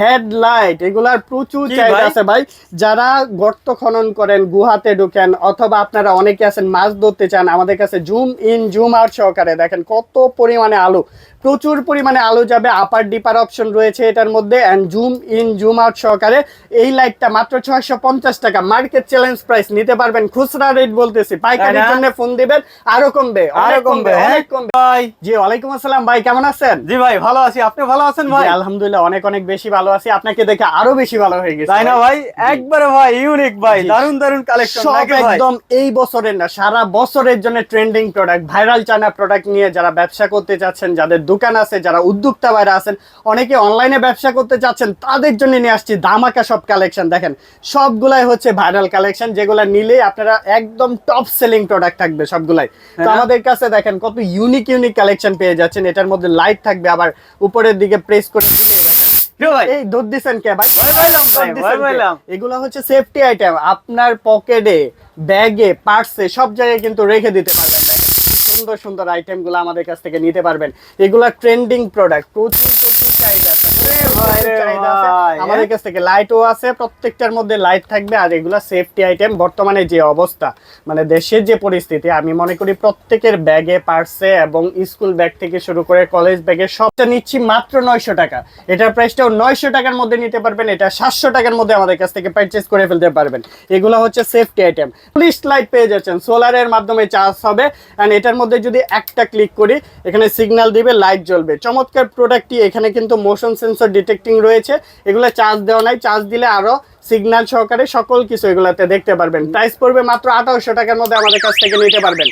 Headlight এগুলার প্রচুর চাহিদা আছে ভাই। যারা গর্ত খনন করেন গুহাতে ঢুকেন অথবা আপনারা অনেকে আছেন মাছ ধরতে চান আমাদের কাছে জুম ইন জুম আউট সহকারে দেখেন কত পরিমাণে আলো। প্রচুর পরিমাণে আলো যাবে আপার ডিপার অপশন রয়েছে এটার মধ্যে and zoom in zoom out সহকারে এই লাইটটা মাত্র ছয়শো পঞ্চাশ টাকা। মার্কেট চ্যালেঞ্জ প্রাইস নিতে পারবেন খুচরা রেট বলতেছি। পাইকারির? জন্য ফোন দিবেন আরও কমবে আরও কমবে? অনেক কমবে। ভাই। জি ওয়ালাইকুম আসসালাম ভাই কেমন আছেন? জি ভাই ভালো আছি। আপনি ভালো আছেন ভাই? আলহামদুলিল্লাহ অনেক অনেক বেশি ভালো আছি। আপনাকে দেখে আরও বেশি ভালো হয়ে গেছে তাই না ভাই? একবারে ভাই ইউনিক ভাই। দারুণ দারুণ কালেকশন একদম এই বছরের না সারা বছরের জন্য trending product viral China product নিয়ে যারা ব্যবসা করতে চাচ্ছেন যাদের দোকান আছে যারা উদ্যোক্তা বাইরে আছেন অনেকে অনলাইনে ব্যবসা করতে চাচ্ছেন তাদের জন্য নিয়ে আসছি দামাকা সব কালেকশন দেখেন সবগুলাই হচ্ছে ভাইরাল কালেকশন যেগুলো নিলে আপনারা একদম টপ সেলিং প্রোডাক্ট থাকবে সবগুলাই তো হ্যাঁ। আমাদের কাছে দেখেন কত ইউনিক ইউনিক কালেকশন পেয়ে যাচ্ছেন এটার মধ্যে লাইট থাকবে আবার উপরের দিকে প্রেস করে দিলে দেখেন কি ভাই এই দুধ দিছেন কে ভাই ভাই, দুধ ভয় দিছেন কে? পাইলাম। এগুলো হচ্ছে সেফটি আইটেম আপনার পকেটে ব্যাগে পার্সে সব জায়গায় কিন্তু রেখে দিতে পারবেন সুন্দর সুন্দর আইটেমগুলো আমাদের কাছ থেকে নিতে পারবেন। এগুলো ট্রেন্ডিং প্রোডাক্ট প্রচুর প্রচুর চাহিদা আমাদের কাছ থেকে লাইটও আছে প্রত্যেকটার মধ্যে লাইট থাকবে আর এগুলা সেফটি আইটেম বর্তমানে যে অবস্থা মানে দেশের যে পরিস্থিতি আমি মনে করি প্রত্যেকের ব্যাগে পার্সে এবং স্কুল ব্যাগ থেকে শুরু করে কলেজ ব্যাগে সবটা নিচ্ছি মাত্র নয়শো টাকা। এটার প্রাইসটাও নয়শো টাকার মধ্যে নিতে পারবেন এটা সাতশো টাকার মধ্যে আমাদের কাছ থেকে পারচেস করে ফেলতে পারবেন। এগুলো হচ্ছে সেফটি আইটেম পুলিশ লাইট পেয়ে যাচ্ছেন সোলারের মাধ্যমে চার্জ হবে। অ্যান্ড এটার মধ্যে যদি একটা ক্লিক করি এখানে সিগন্যাল দিবে লাইট জ্বলবে। চমৎকার প্রোডাক্টটি এখানে কিন্তু মোশন সেন্সর ডিটেক্টিং রয়েছে এগুলো চার্জ দেওয়া নাই চার্জ দিলে আরও সিগন্যাল সহকারে সকল কিছু এগুলাতে দেখতে পারবেন। প্রাইস পড়বে মাত্র আঠারোশো টাকার মধ্যে আমাদের কাছ থেকে নিতে পারবেন।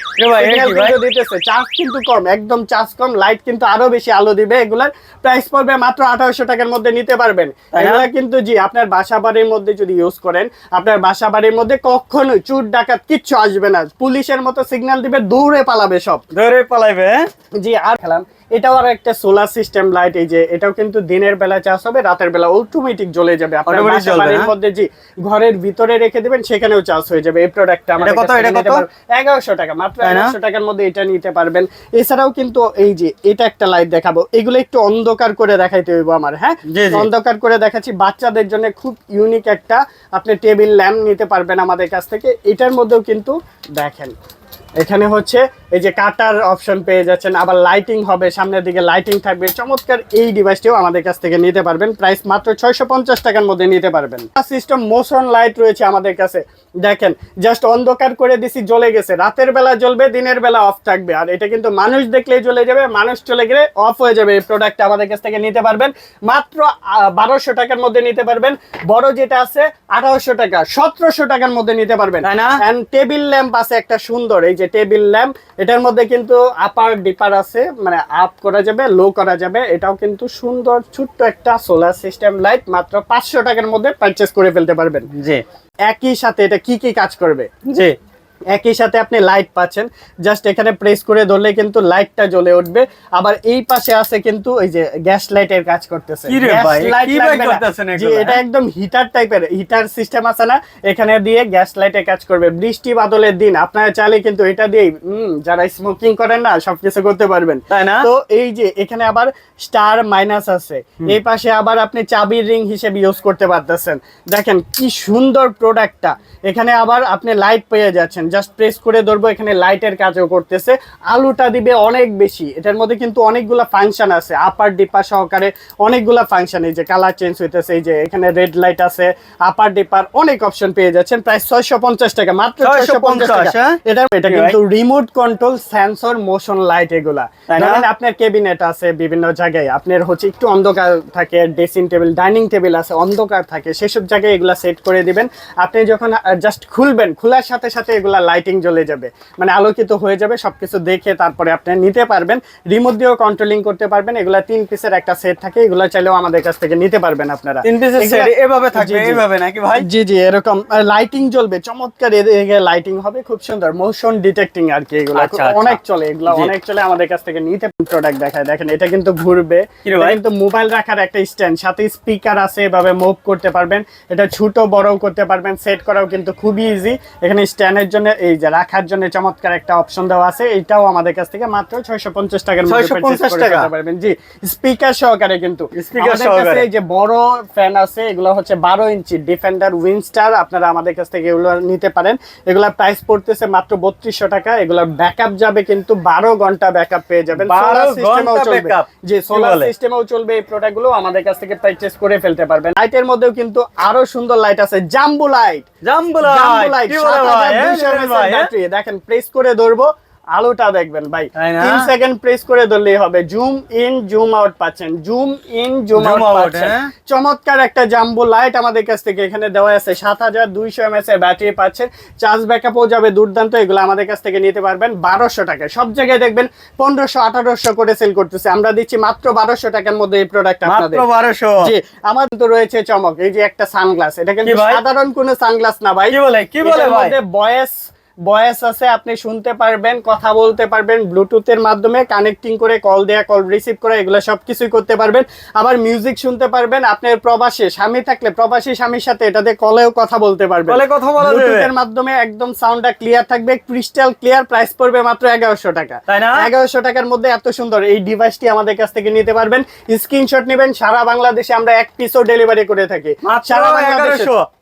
দিতেছে চার্জ কিন্তু কম একদম চার্জ কম লাইট কিন্তু আরও বেশি আলো দিবে এগুলার। প্রাইস পড়বে মাত্র আঠারোশো টাকার মধ্যে নিতে পারবেন। এগুলা কিন্তু জি আপনার বাসা বাড়ির মধ্যে যদি ইউজ করেন আপনার বাসা বাড়ির মধ্যে কখনো চুর ডাকাত কিচ্ছু আসবে না। পুলিশের মতো সিগন্যাল দিবে দৌড়ে পালাবে সব। দৌড়ে পালাইবে হ্যাঁ? জি আর খেলাম। এটাও আর একটা সোলার সিস্টেম লাইট এই যে এটাও কিন্তু দিনের বেলা চার্জ হবে রাতের বেলা অটোমেটিক জ্বলে যাবে। আপনার বাসা বাড়ির হ্যাঁ? মধ্যে জি ঘরের ভিতরে রেখে দেবেন সেখানেও চার্জ হয়ে যাবে এই প্রোডাক্টটা আমাদের কত, এটা কত? পারবেন। এগারোশো টাকা মাত্র তাই না? এগারোশো টাকার মধ্যে এটা নিতে পারবেন এছাড়াও কিন্তু এই যে এটা একটা লাইট দেখাবো এগুলো একটু অন্ধকার করে দেখাইতে হইব আমার হ্যাঁ। অন্ধকার করে দেখাচ্ছি বাচ্চাদের জন্য খুব ইউনিক একটা আপনি টেবিল ল্যাম্প নিতে পারবেন আমাদের কাছ থেকে এটার মধ্যেও কিন্তু দেখেন এখানে হচ্ছে এই যে কাটার অপশন পেয়ে যাচ্ছেন আবার লাইটিং হবে সামনের দিকে লাইটিং থাকবে। চমৎকার এই ডিভাইসটিও আমাদের কাছ থেকে নিতে পারবেন। প্রাইস মাত্র ছয়শো পঞ্চাশ টাকার মধ্যে নিতে পারবেন। সিস্টেম মোশন লাইট রয়েছে আমাদের কাছে। দেখেন জাস্ট অন্ধকার করে দিছি জ্বলে গেছে। রাতের বেলা জ্বলবে দিনের বেলা অফ থাকবে। আর এটা কিন্তু মানুষ দেখলেই জ্বলে যাবে মানুষ চলে গেলে অফ হয়ে যাবে। এই প্রোডাক্ট আমাদের কাছ থেকে নিতে পারবেন। মাত্র বারোশো টাকার মধ্যে নিতে পারবেন। বড় যেটা আছে আঠারোশো টাকা সতেরোশো টাকার মধ্যে নিতে পারবেন। তাই না? এন্ড টেবিল ল্যাম্প আছে একটা সুন্দর এই যে টেবিল ল্যাম্প এটার মধ্যে কিন্তু আপার ডিপার আছে মানে আপ করা যাবে লো করা যাবে। এটাও কিন্তু সুন্দর ছোট্ট একটা সোলার সিস্টেম লাইট মাত্র পাঁচশো টাকার মধ্যে পারচেস করে ফেলতে পারবেন। জি। একই সাথে এটা কি কি কাজ করবে? জি। একই সাথে আপনি লাইট পাচ্ছেন। জাস্ট এখানে প্রেস করে ধরলে কিন্তু লাইটটা জ্বলে উঠবে। আবার এই পাশে আছে কিন্তু ওই যে গ্যাস লাইটের কাজ করতেছে। এটা? একদম হিটার টাইপের হিটার সিস্টেম আছে না এখানে দিয়ে গ্যাস লাইটে কাজ করবে। বৃষ্টি বাদলের দিন আপনারা চাইলে কিন্তু এটা দিয়ে যারা স্মোকিং করেন না সবকিছু করতে পারবেন। তাই না? তো এই যে এখানে আবার স্টার মাইনাস আছে। এই পাশে আবার আপনি চাবির রিং হিসেবে ইউজ করতে পারতেছেন। দেখেন কি সুন্দর প্রোডাক্টটা এখানে আবার আপনি লাইট পেয়ে যাচ্ছেন। জাস্ট প্রেস করে ধরবো এখানে লাইটের কাজও করতেছে। আলুটা দিবে অনেক বেশি। এটার মধ্যে কিন্তু অনেকগুলা ফাংশন আছে আপার ডিপার সহকারে অনেকগুলা ফাংশন এই যে কালার চেঞ্জ হইতেছে এই যে এখানে রেড লাইট আছে আপার ডিপার অনেক অপশন পেয়ে যাচ্ছেন প্রায় ছয়শো পঞ্চাশ টাকা মাত্র ছয়শো পঞ্চাশ টাকা। হ্যাঁ? এটা এটা কিন্তু remote control sensor motion light এগুলা। আপনার কেবিনেট আছে বিভিন্ন জায়গায় আপনার হচ্ছে একটু অন্ধকার থাকে ড্রেসিং টেবিল ডাইনিং টেবিল আছে অন্ধকার থাকে সেসব জায়গায় এগুলা সেট করে দিবেন। আপনি যখন জাস্ট খুলবেন খোলার সাথে সাথে এগুলা লাইটিং জ্বলে যাবে। মানে আলোকিত হয়ে যাবে সবকিছু দেখে তারপরে আপনি নিতে পারবেন। রিমোট দিয়েও কন্ট্রোলিং করতে পারবেন। এগুলা তিন পিসের একটা সেট থাকে এগুলা চাইলেও আমাদের কাছ থেকে নিতে পারবেন আপনারা। তিন পিসের সেট এভাবে থাকবে। এইভাবে নাকি ভাই? জি জি এরকম লাইটিং জ্বলবে চমৎকার এদিকে লাইটিং হবে খুব সুন্দর। মোশন ডিটেক্টিং আর কি এগুলো। আচ্ছা, আচ্ছা। অনেক চলে এগুলো অনেক চলে আমাদের কাছ থেকে নিতে প্রোডাক্ট দেখায়। দেখেন এটা কিন্তু ঘুরবে। কিন্তু মোবাইল রাখার একটা স্ট্যান্ড সাথে স্পিকার আছে এভাবে মুভ করতে পারবেন। এটা ছোট বড়ও করতে পারবেন। সেট করাও কিন্তু খুবই ইজি এখানে স্ট্যান্ডের জন্য এই যে রাখার জন্য চমৎকার একটা অপশন দেওয়া আছে। এটাও আমাদের কাছ থেকে মাত্র ছয়শো পঞ্চাশ টাকার মধ্যে 650 পারবেন। জি স্পিকার সহকারে কিন্তু। সহকারে। এই যে বড় ফ্যান আছে এগুলো হচ্ছে বারো ইঞ্চি ডিফেন্ডার উইনস্টার আপনারা আমাদের কাছ থেকে এগুলো নিতে পারেন। এগুলা প্রাইস পড়তেছে মাত্র বত্রিশশো টাকা। এগুলোর ব্যাকআপ যাবে কিন্তু বারো ঘণ্টা ব্যাকআপ পেয়ে যাবেন। সোলার সিস্টেমেও চলবে। সোলার? সিস্টেমেও এই আমাদের কাছ থেকে করে ফেলতে পারবেন। লাইটের মধ্যেও কিন্তু আরও সুন্দর লাইট আছে। জাম্বু লাইট জাম্বু লাইট কি বলে হ্যাঁ? দেখেন প্রেস করে ধরবো আলোটা দেখবেন ভাই। তিন সেকেন্ড প্রেস করে ধরলেই হবে। জুম ইন জুম আউট পাচ্ছেন। জুম ইন জুম আউট পাচ্ছেন। হ্যাঁ? চমৎকার একটা জাম্বো লাইট আমাদের কাছ থেকে এখানে দেওয়া আছে। সাত হাজার দুইশো এমএস এর ব্যাটারি পাচ্ছেন। চার্জ ব্যাকআপও যাবে দুর্দান্ত। এগুলো আমাদের কাছ থেকে নিতে পারবেন বারোশো টাকায়। সব জায়গায় দেখবেন পনেরোশো আঠারোশো করে সেল করতেছে। আমরা দিচ্ছি মাত্র বারোশো টাকার মধ্যে এই প্রোডাক্ট আপনাদের। মাত্র বারোশো? জি আমার তো রয়েছে চমক। এই যে একটা সানগ্লাস এটা কিন্তু সাধারণ কোনো সানগ্লাস না ভাই। কি বলে? কি বলে বয়েস বয়েস আছে আপনি শুনতে পারবেন কথা বলতে পারবেন ব্লুটুথের মাধ্যমে কানেক্টিং করে কল দেয়া কল রিসিভ করা এগুলো সবকিছুই করতে পারবেন। আবার মিউজিক শুনতে পারবেন আপনার প্রবাসী স্বামী থাকলে প্রবাসী স্বামীর সাথে এটাতে কলেও কথা বলতে পারবেন। বলে কথা বলা ব্লুটুথের মাধ্যমে একদম সাউন্ডটা ক্লিয়ার থাকবে ক্রিস্টাল ক্লিয়ার প্রাইস পড়বে মাত্র এগারোশো টাকা। তাই না? এগারোশো টাকার মধ্যে এত সুন্দর এই ডিভাইসটি আমাদের কাছ থেকে নিতে পারবেন। স্ক্রিনশট নেবেন সারা বাংলাদেশে আমরা এক পিসও ডেলিভারি করে থাকি। সারা বাংলাদেশে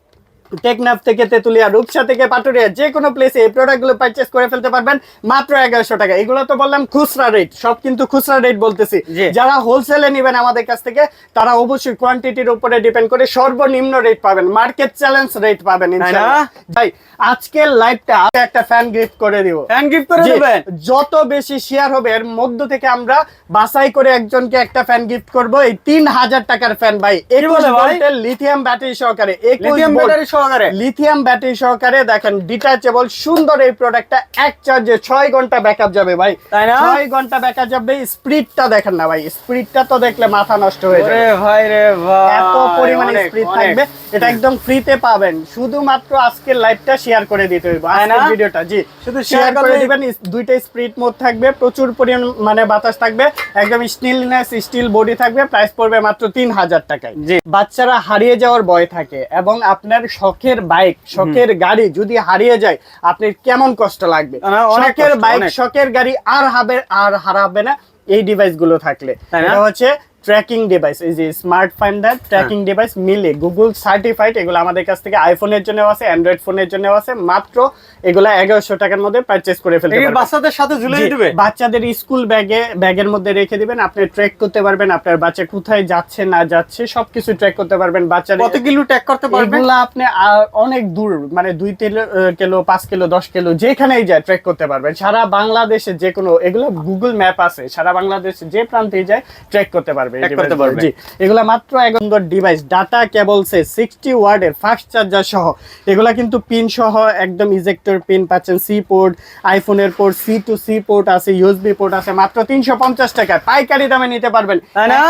টেকনাফ থেকে তেতুলিয়া রূপসা থেকে পাটুরিয়া যে কোনো প্লেসে এই প্রোডাক্টগুলো পারচেস করে ফেলতে পারবেন মাত্র এগারোশো টাকা। এগুলো তো বললাম খুচরা রেট সব কিন্তু খুচরা রেট বলতেছি। যারা হোলসেলে নেবেন আমাদের কাছ থেকে তারা অবশ্যই কোয়ান্টিটির উপরে ডিপেন্ড করে সর্বনিম্ন রেট পাবেন মার্কেট চ্যালেঞ্জ রেট পাবেন ভাই আজকের লাইভটা একটা ফ্যান গিফট করে দিব। ফ্যান গিফট করে দেবেন? যত বেশি শেয়ার হবে এর মধ্য থেকে আমরা বাছাই করে একজনকে একটা ফ্যান গিফট করব এই তিন হাজার টাকার ফ্যান ভাই। একুশ ভোল্টের লিথিয়াম ব্যাটারি সহকারে একুশ ব্যাটারি সহকারে লিথিয়াম ব্যাটারি সহকারে দেখেন ডিটাচেবল সুন্দর এই প্রোডাক্টটা এক চার্জে ছয় ঘণ্টা ব্যাকআপ যাবে ভাই তাই না? ছয় ঘণ্টা ব্যাকআপ যাবে স্পিডটা দেখেন না ভাই স্পিডটা তো দেখলে মাথা নষ্ট হয়ে যাবে ভাই রে ভাই এত পরিমাণে স্পিড। থাকবে এটা একদম ফ্রিতে পাবেন। শুধুমাত্র আজকের লাইভটা শেয়ার করে দিতে হইব। আজকের ভিডিওটা জি। শুধু শেয়ার করে দিবেন দুইটা স্পিড মোড থাকবে প্রচুর পরিমাণ মানে বাতাস থাকবে একদম স্টিলনেস স্টিল বডি থাকবে প্রাইস পড়বে মাত্র তিন হাজার টাকায়। জি। বাচ্চারা হারিয়ে যাওয়ার ভয় থাকে এবং আপনার শখের বাইক শখের গাড়ি যদি হারিয়ে যায় আপনার কেমন কষ্ট লাগবে? শখের বাইক শখের গাড়ি আর হবে আর হারাবে না এই ডিভাইসগুলো থাকলে? হচ্ছে ট্র্যাকিং ডিভাইস এই যে স্মার্ট ফাইন্ডার ট্র্যাকিং ডিভাইস মিলে গুগল সার্টিফাইড এগুলো আমাদের কাছ থেকে আইফোনের জন্য আছে অ্যান্ড্রয়েড ফোনের জন্য আছে মাত্র এগুলা এগারোশো টাকার মধ্যে পারচেস করে ফেলতে পারবেন। বাচ্চাদের সাথে ঝুলিয়ে জি, দিবে? বাচ্চাদের স্কুল ব্যাগে ব্যাগের মধ্যে রেখে দিবেন আপনি ট্র্যাক করতে পারবেন আপনার বাচ্চা কোথায় যাচ্ছে না যাচ্ছে সবকিছু ট্র্যাক করতে পারবেন বাচ্চাদের কত কিলো ট্যাগ করতে পারবেন? এগুলা আপনি অনেক দূর মানে দুই কিলো কিলো পাঁচ কিলো দশ কিলো যেখানেই যায় ট্রেক করতে পারবেন। সারা বাংলাদেশে যে কোনো এগুলো গুগল ম্যাপ আছে সারা বাংলাদেশে যে প্রান্তে যায় ট্রেক করতে পারবে এই Track করতে device গুলো। পারবে। জি এগুলা মাত্র এক সুন্দর ডিভাইস ডাটা কেবলসে সিক্সটি ওয়ার্ডের ফাস্ট চার্জার সহ। এগুলা কিন্তু পিন সহ একদম ইজেক্টর পিন পাচ্ছেন সি পোর্ট আইফোনের port C to C port আছে ইউএসবি পোর্ট আছে মাত্র তিনশো পঞ্চাশ টাকা পাইকারি দামে নিতে পারবেন।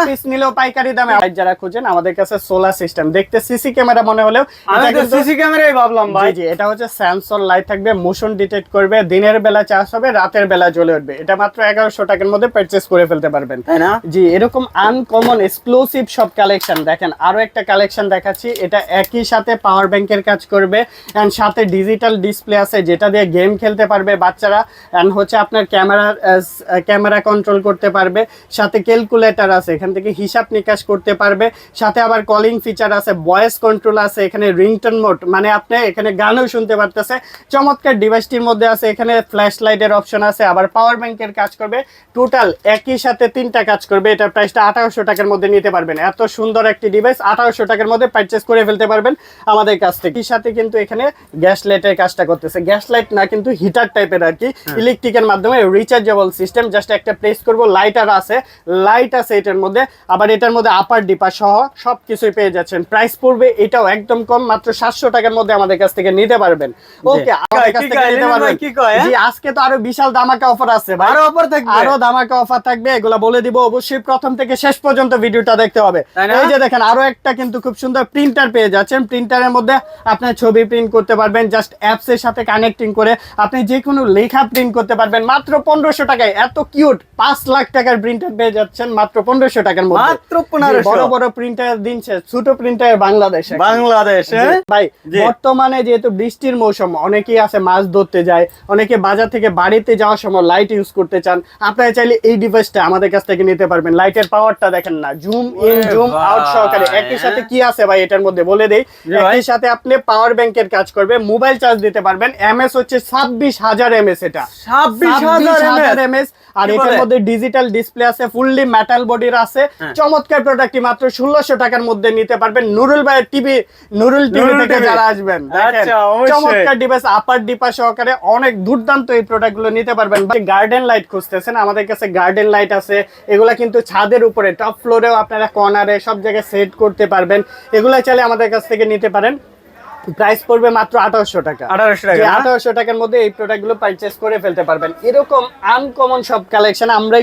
পিস নিলেও পাইকারি দামে। যারা খুঁজেন আমাদের কাছে সোলার সিস্টেম দেখতে সিসি ক্যামেরা মনে হলেও এটা সিসি ক্যামেরাই ভাবলাম ভাই। জি জি এটা হচ্ছে স্যামসং লাইট থাকবে মোশন ডিটেক্ট করবে দিনের বেলা চার্জ হবে রাতের বেলা জ্বলে উঠবে। এটা মাত্র এগারোশো টাকার মধ্যে পারচেস করে ফেলতে পারবেন। তাই না? জি এরকম আনকমন এক্সক্লুসিভ সব কালেকশন দেখেন, আরও একটা কালেকশন দেখাচ্ছি। এটা একই সাথে পাওয়ার ব্যাংকের কাজ করবে। এন্ড সাথে ডিজিটাল ডিসপ্লে আছে, যেটা দিয়ে গেম খেলতে পারবে বাচ্চারা। এন্ড হচ্ছে আপনার ক্যামেরা ক্যামেরা কন্ট্রোল করতে পারবে। সাথে ক্যালকুলেটর আছে, এখান থেকে হিসাব নিকাশ করতে পারবে। সাথে আবার কলিং ফিচার আছে ভয়েস কন্ট্রোল আছে, এখানে রিংটন মোড মানে আপনি এখানে গানও শুনতে পারতেছে। চমৎকার ডিভাইসটির মধ্যে আছে, এখানে ফ্ল্যাশ লাইটের অপশন আছে। আবার পাওয়ার ব্যাংকের কাজ করবে। টোটাল একই সাথে তিনটা কাজ করবে। এটা প্রাইসটা আঠারোশো টাকার মধ্যে নিতে পারবেন। এত সুন্দর একটি ডিভাইস আঠারোশো টাকার মধ্যে পারচেস করে ফেলতে পারবেন আমাদের কাছ থেকে। সাথে কিন্তু এখানে গ্যাস লাইটের কাজটা করতেছে। গ্যাস লাইট না কিন্তু হিটার টাইপের আর কি ইলেকট্রিকের মাধ্যমে রিচার্জেবল সিস্টেম জাস্ট একটা প্রেস করব লাইটার আছে। লাইট আছে এটার মধ্যে। আবার এটার মধ্যে আপার ডিপার সহ সব কিছুই পেয়ে যাচ্ছেন। প্রাইস পড়বে এটাও একদম কম মাত্র সাতশো টাকার মধ্যে আমাদের কাছ থেকে নিতে পারবেন। ওকে আমাদের কাছ থেকে নিতে পারবেন। কি কয়, হ্যাঁ? জি আজকে তো আরও বিশাল ধামাকা অফার আছে আরও অফার থাকবে? আরও ধামাকা অফার থাকবে এগুলা বলে দিব অবশ্যই। প্রথম থেকে শেষ পর্যন্ত ভিডিওটা দেখতে হবে। এই যে দেখেন আরও একটা কিন্তু খুব সুন্দর প্রিন্টার পেয়ে যাচ্ছেন। প্রিন্টারের মধ্যে আপনার ছবি প্রিন্ট করতে পারবেন জাস্ট অ্যাপস এর সাথে কানেক্টিং করে আপনি যে কোনো লেখা প্রিন্ট করতে পারবেন। মাত্র পনেরোশো টাকায় এত কিউট পাঁচ লাখ টাকার প্রিন্টার পেয়ে যাচ্ছেন মাত্র পনেরোশো টাকার মধ্যে। মাত্র 1500 বড় বড় প্রিন্টার দিনছে ছোট প্রিন্টার বাংলাদেশে। বাংলাদেশ? ভাই বর্তমানে যেহেতু বৃষ্টির মৌসুম অনেকেই আছে মাছ ধরতে যায় অনেকে বাজার থেকে বাড়িতে যাওয়ার সময় লাইট ইউজ করতে চান। আপনারা চাইলে এই ডিভাইসটা আমাদের কাছ থেকে নিতে পারবেন। লাইটের পাওয়ারটা দেখেন না জুম ইন জুম আউট সহকারে। একই সাথে কি আছে ভাই এটার মধ্যে? বলে দেই একই সাথে আপনি পাওয়ার ব্যাংকের কাজ করবে মোবাইল চার্জ দিতে পারবেন এমএস হচ্ছে ছাব্বিশ হাজার এমএস এটা। ছাব্বিশ হাজার এমএস আর এটার মধ্যে ডিজিটাল ডিসপ্লে আছে ফুললি মেটাল বডির আছে। হ্যাঁ। চমৎকার প্রোডাক্টটি মাত্র ষোলোশো টাকার মধ্যে নিতে পারবেন। নুরুল ভাইয়ের টিভি নুরুল টিভি থেকে যারা আসবেন দেখেন, আচ্ছা। চমৎকার ডিভাইস আপার ডিপা সহকারে অনেক দুর্দান্ত এই প্রোডাক্টগুলো নিতে পারবেন। গার্ডেন লাইট খুঁজতেছেন আমাদের কাছে গার্ডেন লাইট আছে। এগুলা কিন্তু ছাদের উপরে টপ ফ্লোরেও আপনারা কর্নারে সব জায়গায় সেট করতে পারবেন। এগুলো চাইলে আমাদের কাছ থেকে নিতে পারেন। প্রাইস পড়বে মাত্র আঠারোশো টাকা। 1800 টাকা, আঠারোশো টাকার মধ্যে এই প্রোডাক্টগুলো পারচেস করে ফেলতে পারবেন। এরকম আনকমন সব কালেকশন আমরা